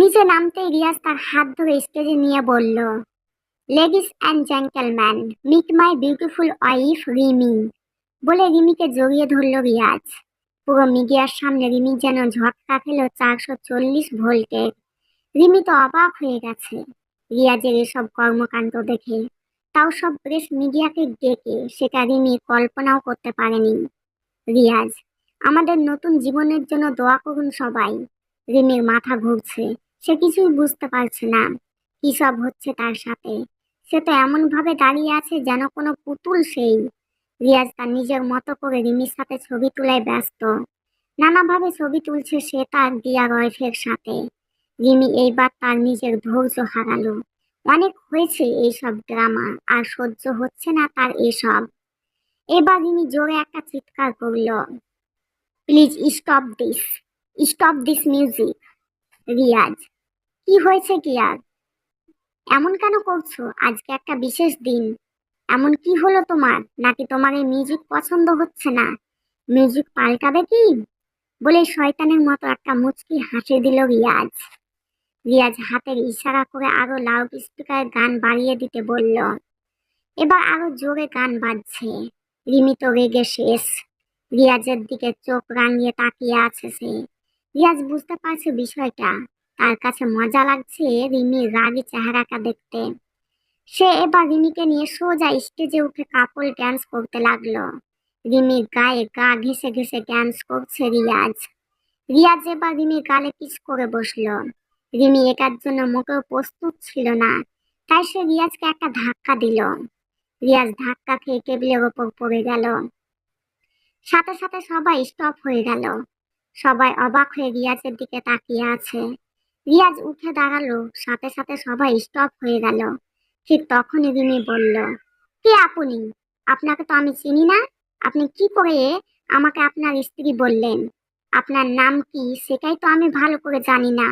নিচে নামতেই রিয়াজ তার হাত ধরে স্টেজে নিয়ে বলল ladies and gentleman meet my beautiful wife Rimi বলে রিমিকে জড়িয়ে ধরল রিয়াজ। পুরো মিডিয়ার সামনে রিমি যেন ঝটকা খেল চারশো চল্লিশ ভোল্টের রিমি তো অবাক হয়ে গেছে। রিয়াজের এসব কর্মকাণ্ড দেখে তাও সব প্রেস মিডিয়াকে ডেকে সেটা রিমি কল্পনাও করতে পারেনি। রিয়াজ, আমাদের নতুন জীবনের জন্য দোয়া করুন সবাই। রিমির মাথা ঘুরছে। সে কিছুই বুঝতে পারছে না। কি সব হচ্ছে তার সাথে? সে তো এমন ভাবে দাঁড়িয়ে আছে যেন কোনো পুতুল সেই। রিয়াজ তার নিজের মতো করে রিমির সাথে ছবি তোলায় ব্যস্ত। নানাভাবে ছবি তুলছে সে তার দিয়া ওয়াইফের সাথে। রিমি এইবার তার নিজের ধৈর্য হারালো। অনেক হয়েছে এইসব ড্রামা, আর সহ্য হচ্ছে না তার এসব। এবার রিমি জোরে একটা চিৎকার করল, please stop this stop this music, Riyaz. কি হয়েছে কি আর? এমন কেন করছ? আজকে একটা বিশেষ দিন। এমন কি হলো তোমার? নাকি তোমার এই মিউজিক পছন্দ হচ্ছে না? মিউজিক পাল্টাবে কি? বলে শয়তানের মতো একটা মুচকি হাসি দিল রিয়াজ। রিয়াজ হাতের ইশারা করে আরও লাউড স্পিকার গান বাড়িয়ে দিতে বলল, এবার আরও জোরে গান বাজছে। রিমি তো রেগে শেষ। রিয়াজের দিকে চোখ রাঙিয়ে তাকিয়ে আছে সে। রিয়াজ বুঝতে পারছে বিষয়টা। তার কাছে মজা লাগছে রিমির রাগী চেহারাটা দেখতে। সে এবার রিমিকে নিয়ে সোজা স্টেজে উঠে কাপল ড্যান্স করতে লাগল। রিমির গায়ে গা ঘেসে ঘেসে ড্যান্স করছে রিয়াজ। রিয়াজ এবার রিমির গালে পিস করে বসল। রিমি এটার জন্য মোটেও প্রস্তুত ছিল না, তাই সে রিয়াজকে একটা ধাক্কা দিল। রিয়াজ ধাক্কা খেয়ে টেবিলের ওপর পড়ে গেল। সাথে সাথে সবাই স্টপ হয়ে গেল। সবাই অবাক হয়ে রিয়াজের দিকে তাকিয়ে আছে। রিয়াজ উঠে দাঁড়াল, সাথে সাথে সবাই স্টপ হয়ে গেল। ঠিক তখনই রিমি বলল, কে আপনি? আপনাকে তো আমি চিনি না। আপনি কি করে আমাকে আপনার স্ত্রী বললেন? আপনার নাম কি? সেটাই তো আমি ভালো করে জানি না।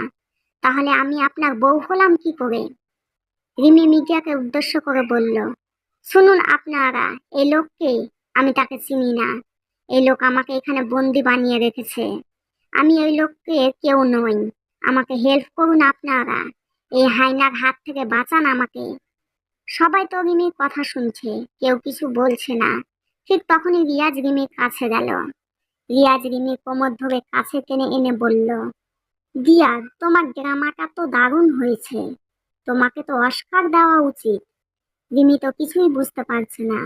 তাহলে আমি আপনার বউ হলাম কি করে? রিমি মিডিয়াকে উদ্দেশ্য করে বলল, শুনুন আপনারা এই লোককে আমি তাকে চিনি না। এই লোক আমাকে এখানে বন্দি বানিয়ে রেখেছে। আমি ওই লোককে কেউ নই। আমাকে হেল্প করুন আপনারা। এই হাইনার হাত থেকে বাঁচান আমাকে। সবাই তো রিমির কথা শুনছে, কেউ কিছু বলছে না। ঠিক তখনই রিয়াজ রিমির কাছে গেল। রিয়াজ রিমির কোমর ধরে কাছে টেনে এনে বলল দিয়া তোমার ড্রামাটা তো দারুণ হয়েছে। তোমাকে তো অস্কার দেওয়া উচিত। রিমি তো কিছুই বুঝতে পারছে না।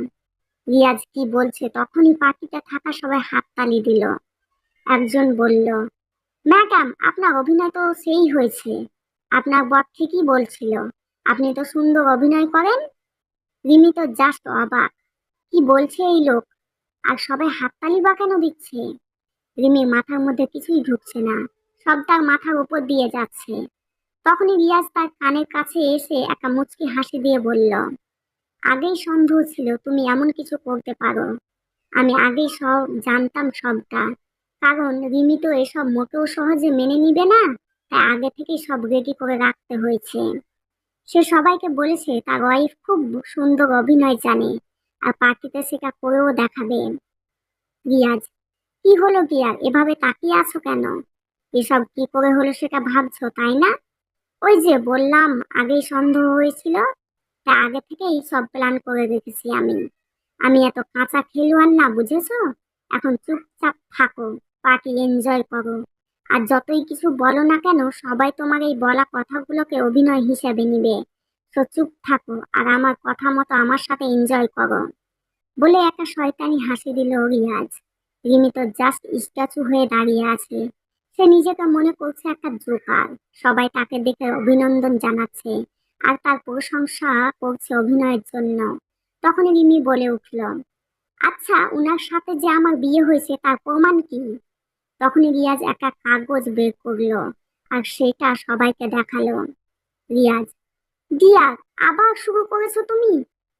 রিয়াজ কি বলছে তখনই পার্টিতে থাকা সবাই হাততালি দিল। একজন বলল ম্যাডাম, আপনার অভিনয় তো সেই হয়েছে। আপনার বর ঠিকই বলছিল। আপনি তো সুন্দর অভিনয় করেন। রিমি তো জাস্ট অবাক। কি বলছে এই লোক? আর সবাই হাততালি বা কেন দিচ্ছে? রিমির মাথার মধ্যে কিছুই ঢুকছে না। সব তার মাথার উপর দিয়ে যাচ্ছে। তখনই রিয়াজ তার কানের কাছে এসে একটা মুচকি হাসি দিয়ে বলল, আগেই সন্দেহ ছিল তুমি এমন কিছু করতে পারো। আমি আগেই সব জানতাম সবটা। কারণ রিমি তো এসব মোটেও সহজে মেনে নিবে না, তাই আগে থেকেই সব রেডি করে রাখতে হয়েছে। সে সবাইকে বলেছে তার ওয়াইফ খুব সুন্দর অভিনয় জানে, আর পার্টিতে সেটা করেও দেখাবে। রিয়াজ, কি হলো গিয়ার এভাবে তাকিয়ে আছো কেন? এসব কি করে হলো সেটা ভাবছ, তাই না? ওই যে বললাম, আগেই সন্দেহ হয়েছিল তা আগে থেকেই সব প্ল্যান করে রেখেছি আমি। আমি এত কাঁচা খেলোয়াড় না, বুঝেছ? এখন চুপচাপ থাকো। পার্টি এনজয় করো। আর যতই কিছু বলো না কেন, সবাই তোমার এই বলা কথাগুলোকে অভিনয় হিসেবে নিবে। তো চুপ থাকো আর আমার কথা মতো আমার সাথে এনজয় করো। বলে একটা শয়তানি হাসি দিল রিয়াজ। রিমি তো জাস্ট স্ট্যাচু হয়ে দাঁড়িয়ে আছে। সে নিজেকে মনে করছে একটা জোকার। সবাই তাকে দেখে অভিনন্দন জানাচ্ছে আর তার প্রশংসা করছে অভিনয়ের জন্য। তখন রিমি বলে উঠল আচ্ছা উনার সাথে যে আমার বিয়ে হয়েছে তার প্রমাণ কি? তখনই রিয়াজ একটা কাগজ বের করল আর সেটা সবাইকে দেখাল। রিয়াজ দিয়া আবার শুরু করেছ তুমি?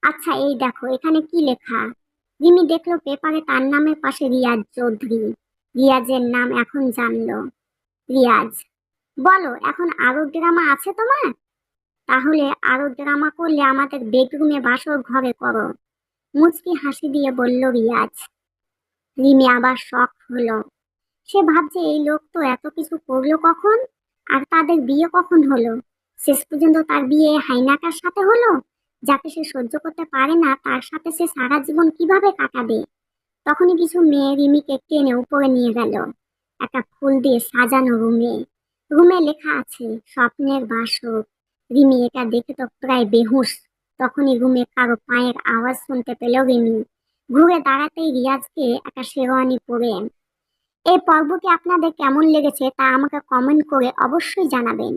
আচ্ছা এই দেখো, এখানে কি লেখা? রিমি দেখল পেপারে তার নামের পাশে রিয়াজ চৌধুরী। রিয়াজের নাম এখন জানলো। রিয়াজ, বলো, এখন আরও ড্রামা আছে তোমার? তাহলে আরও ড্রামা করলে আমাদের বেডরুমে বাসর ঘরে করো। মুচকি হাসি দিয়ে বলল রিয়াজ। রিমি আবার শখ হলো। সে ভাবছে এই লোক তো এত কিছু করল কখন? আর তাদের বিয়ে কখন হলো? শেষ পর্যন্ত তার বিয়ে হাইনাকার সাথে হলো? যাকে সে সহ্য করতে পারে না, তার সাথে সে সারা জীবন কীভাবে কাটাবে? তখনই কিছু মেয়ে রিমিকে টেনে উপরে নিয়ে গেল। একটা ফুল দিয়ে সাজানো রুমে। রুমে লেখা আছে, স্বপ্নের বাসক রিমি এটা দেখে তো প্রায় বেহুশ। তখনই রুমে কারও পায়ের আওয়াজ শুনতে পেল রিমি। ঘুরে দাঁড়াতেই রিয়াজকে একটা শেরওয়ানি পরে এই পর্বটি আপনাদের কেমন লেগেছে তা আমাকে কমেন্ট করে অবশ্যই জানাবেন।